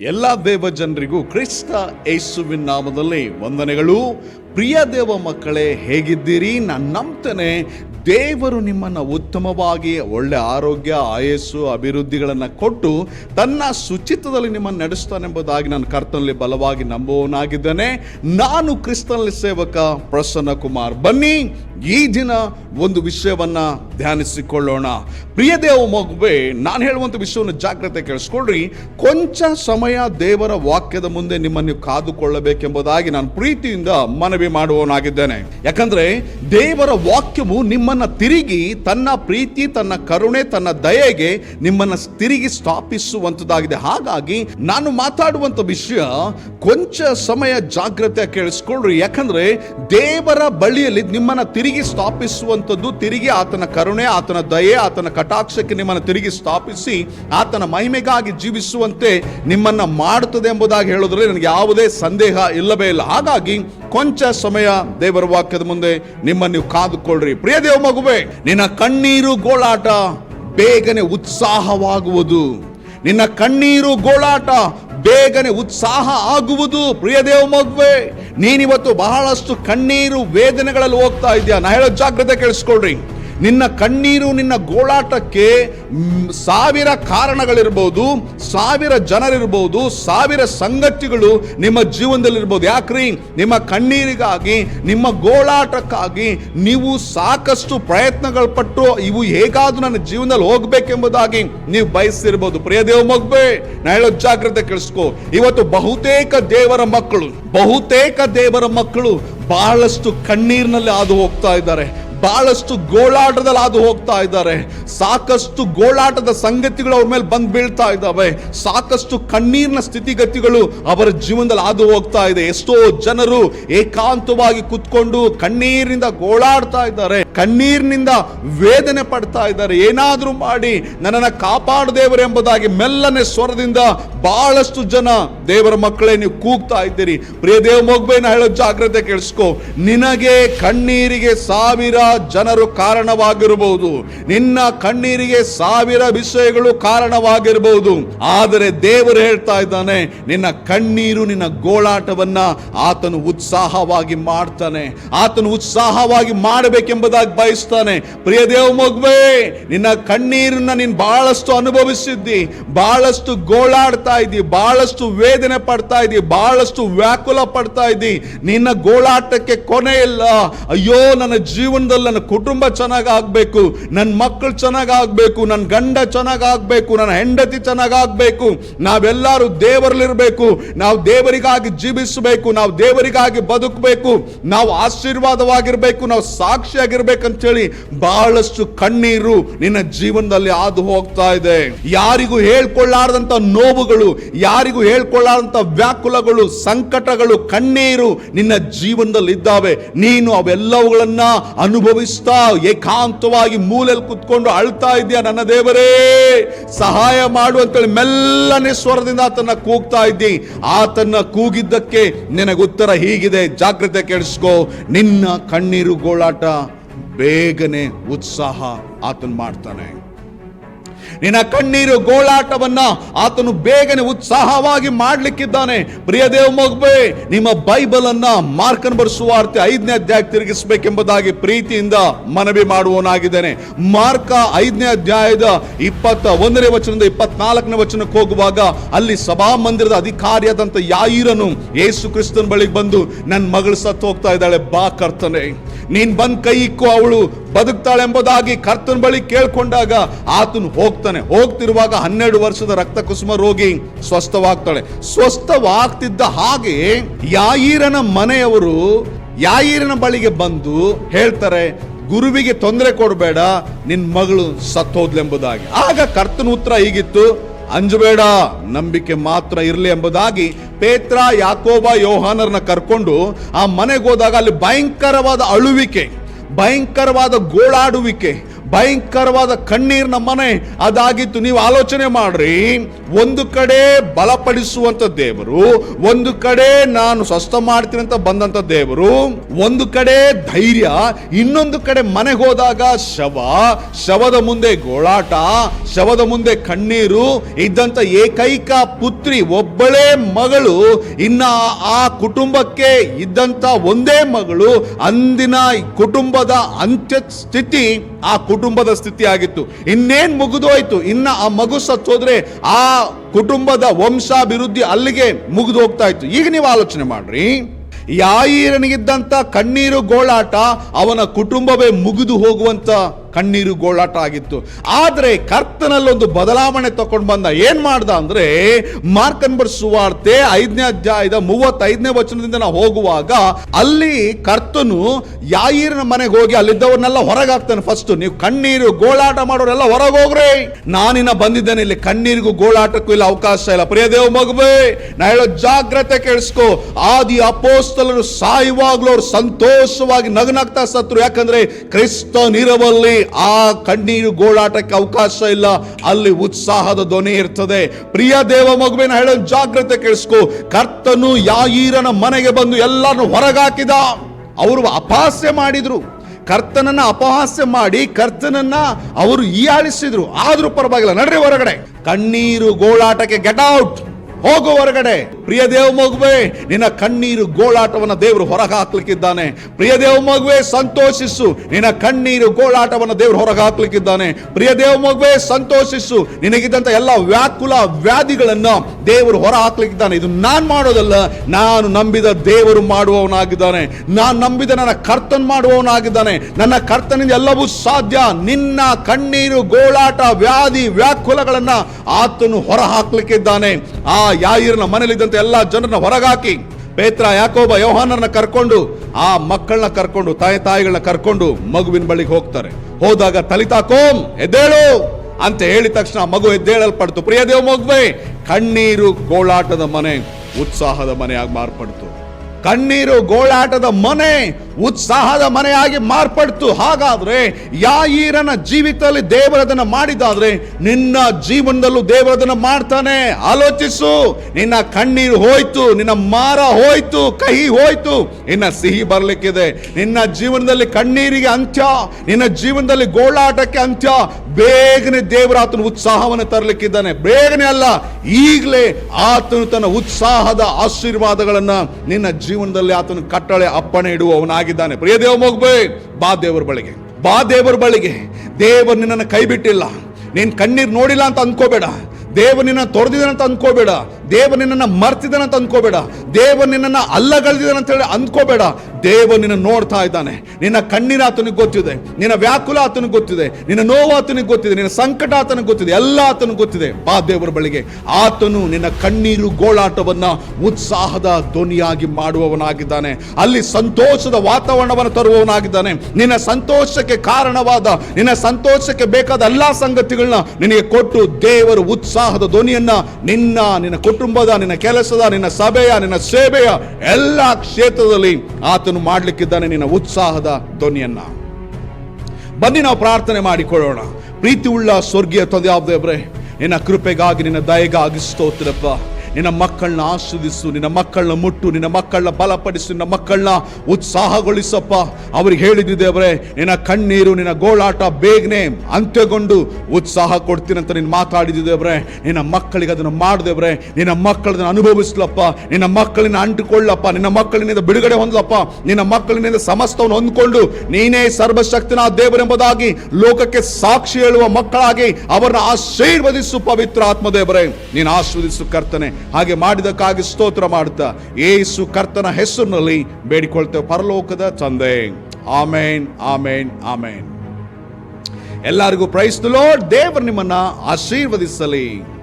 ಎಲ್ಲ ದೇವ ಜನರಿಗೂ ಕ್ರಿಸ್ತ ಯೇಸುವಿನ ನಾಮದಲ್ಲಿ ವಂದನೆಗಳು. ಪ್ರಿಯ ದೇವ ಮಕ್ಕಳೇ ಹೇಗಿದ್ದೀರಿ? ನಾನು ನಂಬ್ತೇನೆ. ದೇವರು ನಿಮ್ಮನ್ನು ಉತ್ತಮವಾಗಿ ಒಳ್ಳೆ ಆರೋಗ್ಯ, ಆಯಸ್ಸು, ಅಭಿವೃದ್ಧಿಗಳನ್ನು ಕೊಟ್ಟು ತನ್ನ ಶುಚಿತ್ವದಲ್ಲಿ ನಿಮ್ಮನ್ನು ನಡೆಸ್ತಾನೆಂಬುದಾಗಿ ನಾನು ಕರ್ತನಲ್ಲಿ ಬಲವಾಗಿ ನಂಬುವವನಾಗಿದ್ದೇನೆ. ನಾನು ಕ್ರಿಸ್ತನಲ್ಲಿ ಸೇವಕ ಪ್ರಸನ್ನ ಕುಮಾರ್ ಬನ್ನಿ, ಈ ದಿನ ಒಂದು ವಿಷಯವನ್ನ ಧ್ಯಾನಿಸಿಕೊಳ್ಳೋಣ. ಪ್ರಿಯ ದೇವ ಮಗುವೆ, ನಾನು ಹೇಳುವಂತ ವಿಷಯವನ್ನು ಜಾಗ್ರತೆ ಕೇಳಿಸ್ಕೊಳ್ರಿ. ಕೊಂಚ ಸಮಯ ದೇವರ ವಾಕ್ಯದ ಮುಂದೆ ನಿಮ್ಮನ್ನು ಕಾದುಕೊಳ್ಳಬೇಕೆಂಬುದಾಗಿ ನಾನು ಪ್ರೀತಿಯಿಂದ ಮನವಿ ಮಾಡುವವನಾಗಿದ್ದೇನೆ. ಯಾಕಂದ್ರೆ ದೇವರ ವಾಕ್ಯವು ನಿಮ್ಮನ್ನ ತಿರುಗಿ ತನ್ನ ಪ್ರೀತಿ, ತನ್ನ ಕರುಣೆ, ತನ್ನ ದಯೆಗೆ ನಿಮ್ಮನ್ನ ತಿರುಗಿ ಸ್ಥಾಪಿಸುವಂಥದ್ದಾಗಿದೆ ಹಾಗಾಗಿ ನಾನು ಮಾತಾಡುವಂಥ ವಿಷಯ ಕೊಂಚ ಸಮಯ ಜಾಗ್ರತೆ ಕೇಳಿಸ್ಕೊಳ್ರಿ. ಯಾಕಂದ್ರೆ ದೇವರ ಬಳಿಯಲ್ಲಿ ನಿಮ್ಮನ್ನ ತಿರುಗಿ ಸ್ಥಾಪಿಸುವಂಥದ್ದು ತಿರುಗಿ ಆತನ ಕರುಣೆ, ಆತನ ದಯೆ, ಆತನ ಕಟಾಕ್ಷಕ್ಕೆ ನಿಮ್ಮನ್ನು ತಿರುಗಿ ಸ್ಥಾಪಿಸಿ ಆತನ ಮಹಿಮೆಗಾಗಿ ಜೀವಿಸುವಂತೆ ನಿಮ್ಮನ್ನ ಮಾಡುತ್ತದೆ ಎಂಬುದಾಗಿ ಹೇಳೋದ್ರೆ ನನಗೆ ಯಾವುದೇ ಸಂದೇಹ ಇಲ್ಲವೇ ಇಲ್ಲ. ಹಾಗಾಗಿ ಕೊಂಚ ಸಮಯ ದೇವರ ವಾಕ್ಯದ ಮುಂದೆ ನಿಮ್ಮ ನೀವು ಕಾದುಕೊಳ್ಳ್ರಿ. ಪ್ರಿಯ ದೇವ ಮಗುವೆ, ನಿನ್ನ ಕಣ್ಣೀರು ಗೋಳಾಟ ಬೇಗನೆ ಉತ್ಸಾಹವಾಗುವುದು. ನಿನ್ನ ಕಣ್ಣೀರು ಗೋಳಾಟ ಬೇಗನೆ ಉತ್ಸಾಹ ಆಗುವುದು. ಪ್ರಿಯ ದೇವ ಮಗುವೆ, ನೀನಿವತ್ತು ಬಹಳಷ್ಟು ಕಣ್ಣೀರು ವೇದನೆಗಳಲ್ಲಿ ಹೋಗ್ತಾ ಇದೆಯಾ ನಾ ಹೇಳೋ ಜಾಗ್ರತೆ ಕೇಳಿಸ್ಕೊಳ್ರಿ. ನಿನ್ನ ಕಣ್ಣೀರು, ನಿನ್ನ ಗೋಳಾಟಕ್ಕೆ ಸಾವಿರ ಕಾರಣಗಳಿರ್ಬೋದು, ಸಾವಿರ ಜನರಿರ್ಬೋದು, ಸಾವಿರ ಸಂಗತಿಗಳು ನಿಮ್ಮ ಜೀವನದಲ್ಲಿರ್ಬೋದು. ಯಾಕ್ರಿ? ನಿಮ್ಮ ಕಣ್ಣೀರಿಗಾಗಿ, ನಿಮ್ಮ ಗೋಳಾಟಕ್ಕಾಗಿ ನೀವು ಸಾಕಷ್ಟು ಪ್ರಯತ್ನಗಳು ಪಟ್ಟು ಇವು ಹೇಗಾದರೂ ನನ್ನ ಜೀವನದಲ್ಲಿ ಹೋಗ್ಬೇಕೆಂಬುದಾಗಿ ನೀವು ಬಯಸಿರ್ಬೋದು. ಪ್ರಿಯ ದೇವ ಮಗ್ಬೆ ನಾ ಹೇಳೋ ಜಾಗ್ರತೆ ಕೇಳಿಸ್ಕೋ. ಇವತ್ತು ಬಹುತೇಕ ದೇವರ ಮಕ್ಕಳು, ಬಹುತೇಕ ದೇವರ ಮಕ್ಕಳು ಬಹಳಷ್ಟು ಕಣ್ಣೀರಿನಲ್ಲಿ ಹಾದು ಹೋಗ್ತಾ ಇದ್ದಾರೆ. ಬಹಳಷ್ಟು ಗೋಳಾಟದಲ್ಲಿ ಹಾದು ಹೋಗ್ತಾ ಇದ್ದಾರೆ. ಸಾಕಷ್ಟು ಗೋಳಾಟದ ಸಂಗತಿಗಳು ಅವ್ರ ಮೇಲೆ ಬಂದು ಬೀಳ್ತಾ ಇದ್ದಾವೆ. ಸಾಕಷ್ಟು ಕಣ್ಣೀರಿನ ಸ್ಥಿತಿಗತಿಗಳು ಅವರ ಜೀವನದಲ್ಲಿ ಹಾದು ಹೋಗ್ತಾ ಇದೆ. ಎಷ್ಟೋ ಜನರು ಏಕಾಂತವಾಗಿ ಕುತ್ಕೊಂಡು ಕಣ್ಣೀರಿನಿಂದ ಗೋಳಾಡ್ತಾ ಇದ್ದಾರೆ. ಕಣ್ಣೀರಿನಿಂದ ವೇದನೆ ಪಡ್ತಾ ಇದ್ದಾರೆ. ಏನಾದರೂ ಮಾಡಿ ನನ್ನನ್ನು ಕಾಪಾಡು ದೇವರು ಎಂಬುದಾಗಿ ಮೆಲ್ಲನೆ ಸ್ವರದಿಂದ ಬಹಳಷ್ಟು ಜನ ದೇವರ ಮಕ್ಕಳೇ ನೀವು ಕೂಗ್ತಾ ಇದ್ದೀರಿ. ಪ್ರಿಯ ದೇವ ಮೊಗ್ಬೇನ ಹೇಳೋ ಜಾಗ್ರತೆ ಕೇಳಿಸ್ಕೋ. ನಿನಗೆ ಕಣ್ಣೀರಿಗೆ ಸಾವಿರ ಜನರು ಕಾರಣವಾಗಿರಬಹುದು. ನಿನ್ನ ಕಣ್ಣೀರಿಗೆ ಸಾವಿರ ವಿಷಯಗಳು ಕಾರಣವಾಗಿರಬಹುದು. ಆದರೆ ದೇವರು ಹೇಳ್ತಾ ಇದ್ದಾನೆ, ನಿನ್ನ ಕಣ್ಣೀರು ನಿನ್ನ ಗೋಳಾಟವನ್ನ ಆತನು ಉತ್ಸಾಹವಾಗಿ ಮಾಡ್ತಾನೆ. ಆತನು ಉತ್ಸಾಹವಾಗಿ ಮಾಡಬೇಕೆಂಬುದಾಗಿ ಬಯಸ್ತಾನೆ. ಪ್ರಿಯ ದೇವ ಮಗುವೆ, ನಿನ್ನ ಕಣ್ಣೀರನ್ನ ನೀನ್ ಬಹಳಷ್ಟು ಅನುಭವಿಸಿದ್ದಿ ಬಹಳಷ್ಟು ಗೋಳಾಡ್ತಾ ಇದ್ದಿ ಬಹಳಷ್ಟು ವೇದನೆ ಪಡ್ತಾ ಇದ್ದಿ ಬಹಳಷ್ಟು ವ್ಯಾಕುಲ ಪಡ್ತಾ ಇದ್ದಿ. ನಿನ್ನ ಗೋಳಾಟಕ್ಕೆ ಕೊನೆ ಇಲ್ಲ ಅಯ್ಯೋ, ನನ್ನ ಜೀವನದಲ್ಲಿ ನನ್ನ ಕುಟುಂಬ ಚೆನ್ನಾಗಿ ಆಗಬೇಕು ನನ್ನ ಮಕ್ಕಳು ಚೆನ್ನಾಗಿ ಆಗಬೇಕು ನನ್ನ ಗಂಡ ಚೆನ್ನಾಗಿ ಆಗಬೇಕು ನನ್ನ ಹೆಂಡತಿ ಚೆನ್ನಾಗಿ ಆಗಬೇಕು ನಾವೆಲ್ಲರೂ ದೇವರಲ್ಲಿರಬೇಕು, ನಾವು ದೇವರಿಗಾಗಿ ಜೀವಿಸಬೇಕು, ನಾವು ದೇವರಿಗಾಗಿ ಬದುಕಬೇಕು, ನಾವು ಆಶೀರ್ವಾದವಾಗಿರಬೇಕು, ನಾವು ಸಾಕ್ಷಿಯಾಗಿರ್ಬೇಕಂತೇಳಿ ಬಹಳಷ್ಟು ಕಣ್ಣೀರು ನಿನ್ನ ಜೀವನದಲ್ಲಿ ಹಾದು ಹೋಗ್ತಾ ಇದೆ. ಯಾರಿಗೂ ಹೇಳ್ಕೊಳ್ಳಾರದಂತ ನೋವುಗಳು, ಯಾರಿಗೂ ಹೇಳ್ಕೊಳ್ಳಾರದಂತ ವ್ಯಾಕುಲಗಳು, ಸಂಕಟಗಳು, ಕಣ್ಣೀರು ನಿನ್ನ ಜೀವನದಲ್ಲಿ ಇದ್ದಾವೆ ನೀನು ಅವೆಲ್ಲವುಗಳನ್ನ ಅನುಭವಿಸ್ತಾ ಏಕಾಂತವಾಗಿ ಮೂಲೆಯಲ್ಲಿ ಕುತ್ಕೊಂಡು ಅಳ್ತಾ ಇದೆಯಾ ನನ್ನ ದೇವರೇ? ಸಹಾಯ ಮಾಡು ಅಂತೇಳಿ ಮೆಲ್ಲನೆ ಸ್ವರದಿಂದ ಆತನ ಕೂಗ್ತಾ ಇದ್ದಿ. ಆತನ ಕೂಗಿದ್ದಕ್ಕೆ ನಿನಗೆ ಉತ್ತರ ಹೀಗಿದೆ. ಜಾಗ್ರತೆ ಕೆಡಿಸ್ಕೋ ನಿನ್ನ ಕಣ್ಣೀರು ಗೋಳಾಟ, ಬೇಗನೆ ಉತ್ಸಾಹ ಆತನ್ ಮಾಡ್ತಾನೆ. ನಿನ್ನ ಕಣ್ಣೀರು ಗೋಳಾಟವನ್ನ ಆತನು ಬೇಗನೆ ಉತ್ಸಾಹವಾಗಿ ಮಾಡ್ಲಿಕ್ಕಿದ್ದಾನೆ. ಪ್ರಿಯ ದೇವ ಮಗುವೆ, ನಿಮ್ಮ ಬೈಬಲ್ ಅನ್ನ ಮಾರ್ಕನ್ ಬರೆಸುವಾರ್ತೆ ಐದನೇ ಅಧ್ಯಾಯ ತಿರುಗಿಸಬೇಕೆಂಬುದಾಗಿ ಪ್ರೀತಿಯಿಂದ ಮನವಿ ಮಾಡುವವನಾಗಿದ್ದೇನೆ. ಮಾರ್ಕ ಐದನೇ ಅಧ್ಯಾಯದ ಇಪ್ಪತ್ತ ಒಂದನೇ ವಚನದಿಂದ ಇಪ್ಪತ್ನಾಲ್ಕನೇ ವಚನಕ್ಕೆ ಹೋಗುವಾಗ ಅಲ್ಲಿ ಸಭಾ ಮಂದಿರದ ಅಧಿಕಾರಿಯಾದಂತ ಯಾಯಿರನು ಯೇಸು ಕ್ರಿಸ್ತನ್ ಬಳಿಗೆ ಬಂದು, ನನ್ನ ಮಗಳು ಸತ್ತು ಹೋಗ್ತಾ ಇದ್ದಾಳೆ, ಬಾ ಕರ್ತನೆ. ನೀನ್ ಬಂದ್ ಕೈ ಇಕ್ಕು, ಅವಳು ಬದುಕ್ತಾಳೆ ಎಂಬುದಾಗಿ ಕರ್ತನ ಬಳಿ ಕೇಳ್ಕೊಂಡಾಗ ಆತನು ಹೋಗ್ತಾನೆ. ಹೋಗ್ತಿರುವಾಗ ಹನ್ನೆರಡು ವರ್ಷದ ರಕ್ತ ಕುಸುಮ ರೋಗಿ ಸ್ವಸ್ಥವಾಗ್ತಾಳೆ. ಸ್ವಸ್ಥವಾಗ್ತಿದ್ದ ಹಾಗೆ ಯಾಯಿರನ ಮನೆಯವರು ಯಾಯಿರನ ಬಳಿಗೆ ಬಂದು ಹೇಳ್ತಾರೆ, ಗುರುವಿಗೆ ತೊಂದರೆ ಕೊಡಬೇಡ, ನಿನ್ ಮಗಳು ಸತ್ತೋದ್ಲೆಂಬುದಾಗಿ. ಆಗ ಕರ್ತನ ಉತ್ತರ ಹೀಗಿತ್ತು ಅಂಜಬೇಡ, ನಂಬಿಕೆ ಮಾತ್ರ ಇರಲಿ ಎಂಬುದಾಗಿ ಪೇತ್ರ, ಯಾಕೋಬ, ಯೋಹಾನರನ್ನ ಕರ್ಕೊಂಡು ಆ ಮನೆಗೆ ಹೋದಾಗ ಅಲ್ಲಿ ಭಯಂಕರವಾದ ಅಳುವಿಕೆ, ಭಯಂಕರವಾದ ಗೋಳಾಡುವಿಕೆ, ಭಯಂಕರವಾದ ಕಣ್ಣೀರಿನ ಮನೆ, ಅದಾಗಿತ್ತು. ನೀವು ಆಲೋಚನೆ ಮಾಡ್ರಿ. ಒಂದು ಕಡೆ ಬಲಪಡಿಸುವಂತ ದೇವರು, ಒಂದು ಕಡೆ ನಾನು ಸ್ವಸ್ಥ ಮಾಡ್ತೀನಿ ಅಂತ ಬಂದಂತ ದೇವರು, ಒಂದು ಕಡೆ ಧೈರ್ಯ, ಇನ್ನೊಂದು ಕಡೆ ಮನೆಗೆ ಹೋದಾಗ ಶವ, ಶವದ ಮುಂದೆ ಗೋಳಾಟ, ಶವದ ಮುಂದೆ ಕಣ್ಣೀರು, ಇದ್ದಂತ ಏಕೈಕ ಪುತ್ರಿ, ಒಬ್ಬಳೇ ಮಗಳು, ಇನ್ನ ಆ ಕುಟುಂಬಕ್ಕೆ ಇದ್ದಂತ ಒಂದೇ ಮಗಳು, ಅಂದಿನ ಕುಟುಂಬದ ಅಂತ್ಯ ಸ್ಥಿತಿ ಆ ಕುಟುಂಬದ ಸ್ಥಿತಿ ಆಗಿತ್ತು ಇನ್ನೇನ್ ಮುಗಿದೋಯ್ತು, ಇನ್ನ ಆ ಮಗು ಸತ್ತೋದ್ರೆ ಆ ಕುಟುಂಬದ ವಂಶಾಭಿವೃದ್ಧಿ ಅಲ್ಲಿಗೆ ಮುಗಿದು ಹೋಗ್ತಾ ಇತ್ತು. ಈಗ ನೀವು ಆಲೋಚನೆ ಮಾಡ್ರಿ. ಯಾಯಿರನಿಗಿದ್ದಂತ ಕಣ್ಣೀರು ಗೋಳಾಟ ಅವನ ಕುಟುಂಬವೇ ಮುಗಿದು ಹೋಗುವಂತ ಕಣ್ಣೀರು ಗೋಳಾಟ ಆಗಿತ್ತು. ಆದ್ರೆ ಕರ್ತನಲ್ಲೊಂದು ಬದಲಾವಣೆ ತಗೊಂಡು ಬಂದ. ಏನ್ ಮಾಡ್ದ ಅಂದ್ರೆ ಮಾರ್ಕನ್ಬರ್ ಸುವಾರ್ತೆ ಐದನೇ ಅಧ್ಯಾಯದ ಮೂವತ್ತೈದನೇ ವಚನದಿಂದ ನಾವು ಹೋಗುವಾಗ ಅಲ್ಲಿ ಕರ್ತನು ಯಾಯಿರನ ಮನೆಗೆ ಹೋಗಿ ಅಲ್ಲಿದ್ದವ್ರನ್ನೆಲ್ಲ ಹೊರಗಾಗ್ತಾನೆ ಫಸ್ಟ್ ನೀವು ಕಣ್ಣೀರು ಗೋಳಾಟ ಮಾಡೋರೆಲ್ಲ ಹೊರಗೆ ಹೋಗ್ರಿ ನಾನಿನ್ನ ಬಂದಿದ್ದೇನೆ ಇಲ್ಲಿ. ಕಣ್ಣೀರಿಗೂ ಗೋಳಾಟಕ್ಕೂ ಇಲ್ಲ ಅವಕಾಶ ಇಲ್ಲ. ಪ್ರಿಯ ದೇವ್ ಮಗುವೆ, ನಾ ಹೇಳೋ ಜಾಗ್ರತೆ ಕೇಳಿಸ್ಕೊ. ಆದಿ ಅಪೋಸ್ತಲರು ಸಾಯುವಾಗ್ಲೂ ಅವ್ರು ಸಂತೋಷವಾಗಿ ನಗನಾಗ್ತಾ ಸತ್ರು ಯಾಕಂದ್ರೆ ಕ್ರಿಸ್ತ ನೀರವಲ್ಲಿ ಆ ಕಣ್ಣೀರು ಗೋಳಾಟಕ್ಕೆ ಅವಕಾಶ ಇಲ್ಲ. ಅಲ್ಲಿ ಉತ್ಸಾಹದ ಧ್ವನಿ ಇರ್ತದೆ. ಪ್ರಿಯ ದೇವ ಮಗುವಿನ ಹೇಳ, ಜಾಗ್ರತೆ ಕೇಳಿಸ್ಕೊ. ಕರ್ತನು ಯಾಯೀರನ ಮನೆಗೆ ಬಂದು ಎಲ್ಲರನ್ನು ಹೊರಗಾಕಿದ. ಅವರು ಅಪಹಾಸ್ಯ ಮಾಡಿದ್ರು. ಕರ್ತನನ್ನ ಅಪಹಾಸ್ಯ ಮಾಡಿ ಕರ್ತನನ್ನ ಅವರು ಹೀಯಾಳಿಸಿದ್ರು. ಆದ್ರೂ ಪರವಾಗಿಲ್ಲ. ನಡ್ರಿ ಹೊರಗಡೆ. ಕಣ್ಣೀರು ಗೋಳಾಟಕ್ಕೆ ಗೆಟ್ ಔಟ್ ಹೋಗು ಹೊರಗಡೆ. ಪ್ರಿಯ ದೇವ ಮಗುವೆ, ನಿನ್ನ ಕಣ್ಣೀರು ಗೋಳಾಟವನ್ನ ದೇವರು ಹೊರಗೆ ಹಾಕ್ಲಿಕ್ಕಿದ್ದಾನೆ ಪ್ರಿಯ ದೇವ ಮಗುವೆ, ಸಂತೋಷಿಸು. ನಿನ್ನ ಕಣ್ಣೀರು ಗೋಳಾಟವನ್ನ ದೇವರು ಹೊರಗೆ ಹಾಕ್ಲಿಕ್ಕಿದ್ದಾನೆ ಪ್ರಿಯ ದೇವ ಮಗುವೆ, ಸಂತೋಷಿಸು. ನಿನಗಿದ್ದಂತ ಎಲ್ಲ ವ್ಯಾಕುಲ ವ್ಯಾಧಿಗಳನ್ನ ದೇವರು ಹೊರ ಹಾಕ್ಲಿಕ್ಕಿದ್ದಾನೆ ಇದು ನಾನು ಮಾಡೋದಲ್ಲ, ನಾನು ನಂಬಿದ ದೇವರು ಮಾಡುವವನಾಗಿದ್ದಾನೆ. ನಾನು ನಂಬಿದ ನನ್ನ ಕರ್ತನ್ ಮಾಡುವವನಾಗಿದ್ದಾನೆ. ನನ್ನ ಕರ್ತನಿಂದ ಎಲ್ಲವೂ ಸಾಧ್ಯ. ನಿನ್ನ ಕಣ್ಣೀರು ಗೋಳಾಟ ವ್ಯಾಧಿ ವ್ಯಾಕುಲಗಳನ್ನ ಆತನು ಹೊರ ಹಾಕ್ಲಿಕ್ಕಿದ್ದಾನೆ ಆ ಯಾಯಿರನ ಮನೇಲಿದ್ದಂತ ಎಲ್ಲ ಜನರನ್ನ ಹೊರಗಾಕಿ. ಪೇತ್ರ, ಯಾಕೋಬ, ಯೋಹಾನನ್ನ ಕರ್ಕೊಂಡು, ಆ ಮಕ್ಕಳನ್ನ ಕರ್ಕೊಂಡು, ತಾಯಿ ತಾಯಿಗಳನ್ನ ಕರ್ಕೊಂಡು ಮಗುವಿನ ಬಳಿಗೆ ಹೋಗ್ತಾರೆ. ಹೋದಾಗ ತಲಿತಾ ಕೋಮ್ ಎದ್ದೇಳು ಅಂತ ಹೇಳಿದ ತಕ್ಷಣ ಮಗು ಎದ್ದೇಳಲ್ಪಡ್ತು. ಪ್ರಿಯ ದೇವ ಮಗುವೆ, ಕಣ್ಣೀರು ಗೋಳಾಟದ ಮನೆ, ಉತ್ಸಾಹದ ಮನೆಯಾಗಿ ಮಾರ್ಪಡ್ತು. ಕಣ್ಣೀರು ಗೋಳಾಟದ ಮನೆ ಉತ್ಸಾಹದ ಮನೆಯಾಗಿ ಮಾರ್ಪಡ್ತು. ಹಾಗಾದ್ರೆ ಯಾಯೀರನ ಜೀವಿತದಲ್ಲಿ ದೇವರದನ್ನ ಮಾಡಿದಾದ್ರೆ ನಿನ್ನ ಜೀವನದಲ್ಲೂ ದೇವರದನ್ನ ಮಾಡ್ತಾನೆ. ಆಲೋಚಿಸು. ನಿನ್ನ ಕಣ್ಣೀರು ಹೋಯ್ತು, ನಿನ್ನ ಮಾರ ಹೋಯ್ತು, ಕಹಿ ಹೋಯ್ತು. ಇನ್ನ ಸಿಹಿ ಬರಲಿಕ್ಕಿದೆ. ನಿನ್ನ ಜೀವನದಲ್ಲಿ ಕಣ್ಣೀರಿಗೆ ಅಂತ್ಯ, ನಿನ್ನ ಜೀವನದಲ್ಲಿ ಗೋಳಾಟಕ್ಕೆ ಅಂತ್ಯ. ಬೇಗನೆ ದೇವರ ಆತನ ಉತ್ಸಾಹವನ್ನು ತರಲಿಕ್ಕಿದ್ದಾನೆ. ಬೇಗನೆ ಅಲ್ಲ, ಈಗಲೇ ಆತನು ತನ್ನ ಉತ್ಸಾಹದ ಆಶೀರ್ವಾದಗಳನ್ನ ನಿನ್ನ ಜೀವನದಲ್ಲಿ ಆತನು ಕಟ್ಟಳೆ ಅಪ್ಪಣೆ ಇಡುವವನಾಗಿದ್ದಾನೆ ಪ್ರಿಯ ದೇವ ಬಾ ದೇವರ ಬಳಿಗೆ. ಬಾ ದೇವರ ಬಳಿಗೆ. ದೇವರು ನಿನ್ನನ್ನು ಕೈ ಬಿಟ್ಟಿಲ್ಲ ನೀನು ಕಣ್ಣೀರು ನೋಡಿಲ್ಲ ಅಂತ ಅಂದ್ಕೋಬೇಡ ದೇವ ನಿನ್ನ ತೊರೆದಿದ್ದಾನೆ ಅಂತ ಅನ್ಕೋಬೇಡ. ದೇವ ನಿನ್ನನ್ನು ಅಂತ ಅಂದ್ಕೋಬೇಡ ದೇವ ನಿನ್ನನ್ನು ಅಂತ ಹೇಳಿ ಅಂದ್ಕೋಬೇಡ ದೇವ ನಿನ್ನ ನೋಡ್ತಾ ಇದ್ದಾನೆ. ನಿನ್ನ ಕಣ್ಣಿನ ಆತನಿಗೆ ಗೊತ್ತಿದೆ. ನಿನ್ನ ವ್ಯಾಕುಲ ಆತನಿಗೆ ಗೊತ್ತಿದೆ. ನಿನ್ನ ನೋವು ಆತನಿಗೆ ಗೊತ್ತಿದೆ. ನಿನ್ನ ಸಂಕಟ ಆತನಿಗೆ ಗೊತ್ತಿದೆ. ಎಲ್ಲ ಆತನಿಗೆ ಗೊತ್ತಿದೆ. ಬಾ ದೇವರ ಬಳಿಗೆ. ಆತನು ನಿನ್ನ ಕಣ್ಣೀರು ಗೋಳಾಟವನ್ನ ಉತ್ಸಾಹದ ಧ್ವನಿಯಾಗಿ ಮಾಡುವವನಾಗಿದ್ದಾನೆ. ಅಲ್ಲಿ ಸಂತೋಷದ ವಾತಾವರಣವನ್ನು ತರುವವನಾಗಿದ್ದಾನೆ. ನಿನ್ನ ಸಂತೋಷಕ್ಕೆ ಕಾರಣವಾದ, ನಿನ್ನ ಸಂತೋಷಕ್ಕೆ ಬೇಕಾದ ಎಲ್ಲ ಸಂಗತಿಗಳನ್ನ ನಿನಗೆ ಕೊಟ್ಟು ದೇವರು ಉತ್ಸಾಹದ ಧ್ವನಿಯನ್ನ ನಿನ್ನ ನಿನ್ನ ಕುಟುಂಬದ, ನಿನ್ನ ಕೆಲಸದ, ನಿನ್ನ ಸಭೆಯ, ನಿನ್ನ ಸೇವೆಯ ಎಲ್ಲ ಕ್ಷೇತ್ರದಲ್ಲಿ ಆತನು ಮಾಡಲಿಕ್ಕಿದ್ದಾನೆ ನಿನ್ನ ಉತ್ಸಾಹದ ಧ್ವನಿಯನ್ನ. ಬನ್ನಿ ನಾವು ಪ್ರಾರ್ಥನೆ ಮಾಡಿಕೊಳ್ಳೋಣ. ಪ್ರೀತಿ ಉಳ್ಳ ಸ್ವರ್ಗೀಯ ಬ್ರೆ ನಿನ್ನ ಕೃಪೆಗಾಗಿ, ನಿನ್ನ ದಯೆಗಾಗಿ ಸ್ತೋತ್ರಪ್ಪ ನಿನ್ನ ಮಕ್ಕಳನ್ನ ಆಸ್ವಾದಿಸು, ನಿನ್ನ ಮಕ್ಕಳನ್ನ ಮುಟ್ಟು, ನಿನ್ನ ಮಕ್ಕಳನ್ನ ಬಲಪಡಿಸು, ನಿನ್ನ ಮಕ್ಕಳನ್ನ ಉತ್ಸಾಹಗೊಳಿಸಪ್ಪ. ಅವ್ರಿಗೆ ಹೇಳಿದ್ದು ಅವರೇ, ನಿನ್ನ ಕಣ್ಣೀರು, ನಿನ್ನ ಗೋಳಾಟ ಬೇಗನೆ ಅಂತ್ಯಗೊಂಡು ಉತ್ಸಾಹ ಕೊಡ್ತೀನಂತ ನೀನು ಮಾತಾಡಿದ್ದು ಅವರೇ. ನಿನ್ನ ಮಕ್ಕಳಿಗೆ ಅದನ್ನು ಮಾಡಿದೆವ್ರೆ ನಿನ್ನ ಮಕ್ಕಳನ್ನ ಅನುಭವಿಸ್ಲಪ್ಪ. ನಿನ್ನ ಮಕ್ಕಳನ್ನ ಅಂಟಿಕೊಳ್ಳಪ್ಪ. ನಿನ್ನ ಮಕ್ಕಳಿನಿಂದ ಬಿಡುಗಡೆ ಹೊಂದಲಪ್ಪ. ನಿನ್ನ ಮಕ್ಕಳಿನಿಂದ ಸಮಸ್ತವನ್ನು ಹೊಂದ್ಕೊಂಡು ನೀನೇ ಸರ್ವಶಕ್ತನ ದೇವರೆಂಬುದಾಗಿ ಲೋಕಕ್ಕೆ ಸಾಕ್ಷಿ ಹೇಳುವ ಮಕ್ಕಳಾಗಿ ಅವರನ್ನ ಆಶೀರ್ವದಿಸು ಪವಿತ್ರ ಆತ್ಮದೇವರೇ. ನೀನು ಆಶೀರ್ವದಿಸು ಕರ್ತನೆ. ಹಾಗೆ ಮಾಡಿದಕ್ಕಾಗಿ ಸ್ತೋತ್ರ ಮಾಡುತ್ತಾ ಏಸು ಕರ್ತನ ಹೆಸರಿನಲ್ಲಿ ಬೇಡಿಕೊಳ್ತೇವೆ ಪರಲೋಕದ ತಂದೆ. ಆಮೇನ್ ಆಮೇನ್ ಆಮೇನ್. ಎಲ್ಲರಿಗೂ ಪ್ರೈಸ್ ಲೋಡ್ ದೇವರು ನಿಮ್ಮನ್ನ ಆಶೀರ್ವದಿಸಲಿ.